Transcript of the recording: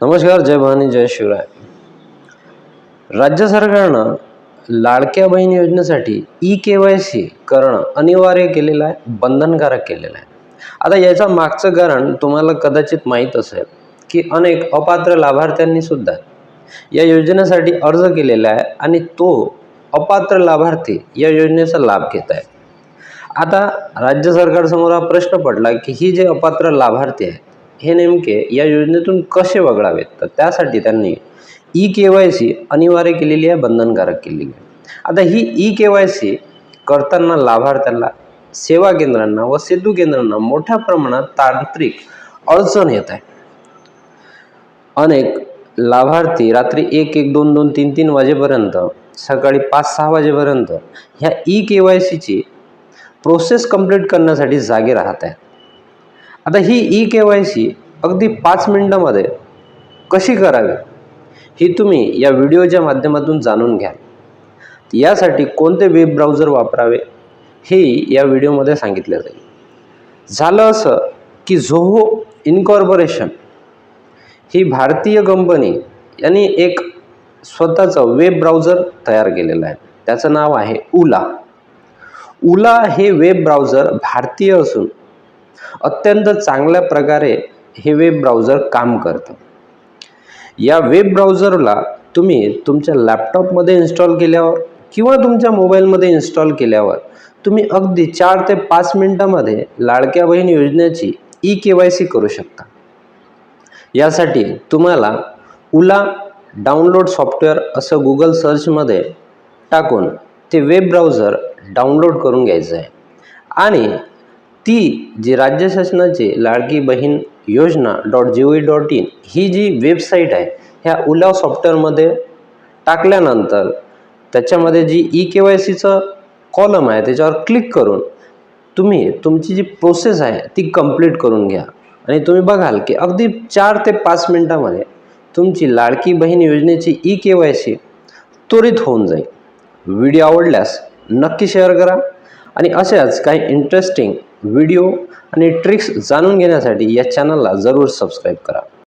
नमस्कार जय भवानी जय शिवराय. राज्य सरकारनं लाडक्या बहीण योजनेसाठी ई के वाय सी करणं अनिवार्य केलेलं आहे बंधनकारक केलेलं आहे. आता याचा मागचं कारण तुम्हाला कदाचित माहीत असेल की अनेक अपात्र लाभार्थ्यांनी सुद्धा या योजनेसाठी अर्ज केलेला आहे आणि तो अपात्र लाभार्थी या योजनेचा लाभ घेत आहे. आता राज्य सरकारसमोर हा प्रश्न पडला की ही जे अपात्र लाभार्थी आहे हे नेमके या योजनेतून कसे वगळावेत? तर त्यासाठी त्यांनी ई के वाय सी अनिवार्य केलेली आहे बंधनकारक केलेली आहे. आता ही ई के वाय सी करताना लाभार्थ्यांना सेवा केंद्रांना व सेतू केंद्रांना मोठ्या प्रमाणात तांत्रिक अडचण येत आहे. अनेक लाभार्थी रात्री एक एक दोन दोन तीन तीन वाजेपर्यंत सकाळी पाच सहा वाजेपर्यंत ह्या ई के वाय सीची प्रोसेस कंप्लीट करण्यासाठी जागे राहत आहेत. आता ही ई के वाय सी अगदी पाच मिनटामध्ये कशी करावी ही तुम्ही या व्हिडिओच्या माध्यमातून जाणून घ्या. यासाठी कोणते वेब ब्राउझर वापरावे हे या व्हिडिओमध्ये सांगितले जाईल. झालं असं की झोहो इनकॉर्पोरेशन ही भारतीय कंपनी यांनी एक स्वतःचं वेब ब्राउझर तयार केलेलं आहे. त्याचं नाव आहे उला. उला हे वेब ब्राउझर भारतीय असून अत्यंत चांगल्या प्रकारे हे वेब ब्राउझर काम करतं. या वेब ब्राउझरला तुम्ही तुमच्या लॅपटॉपमध्ये इन्स्टॉल केल्यावर किंवा तुमच्या मोबाईलमध्ये इन्स्टॉल केल्यावर तुम्ही अगदी चार ते पाच मिनटामध्ये लाडक्या बहीण योजनेची ई के वाय सी करू शकता. यासाठी तुम्हाला उला डाउनलोड सॉफ्टवेअर असं गुगल सर्चमध्ये टाकून ते वेब ब्राउझर डाउनलोड करून घ्यायचं आहे. आणि ती जी राज्य शासनाची Ladki Bahin Yojana dot G O dot in ही जी वेबसाईट आहे ह्या उला सॉफ्टवेअरमध्ये टाकल्यानंतर त्याच्यामध्ये जी ई के वाय सीचं कॉलम आहे त्याच्यावर क्लिक करून तुम्ही तुमची जी प्रोसेस आहे ती कंप्लीट करून घ्या. आणि तुम्ही बघाल की अगदी चार ते पाच मिनटामध्ये तुमची लाडकी बहीण योजनेची ई के वाय सी त्वरित होऊन जाईल. व्हिडिओ आवडल्यास नक्की शेअर करा. आणि अशाच काही इंटरेस्टिंग व्हिडिओ आणि ट्रिक्स जाणून घेण्यासाठी या चॅनलला जरूर सबस्क्राईब करा.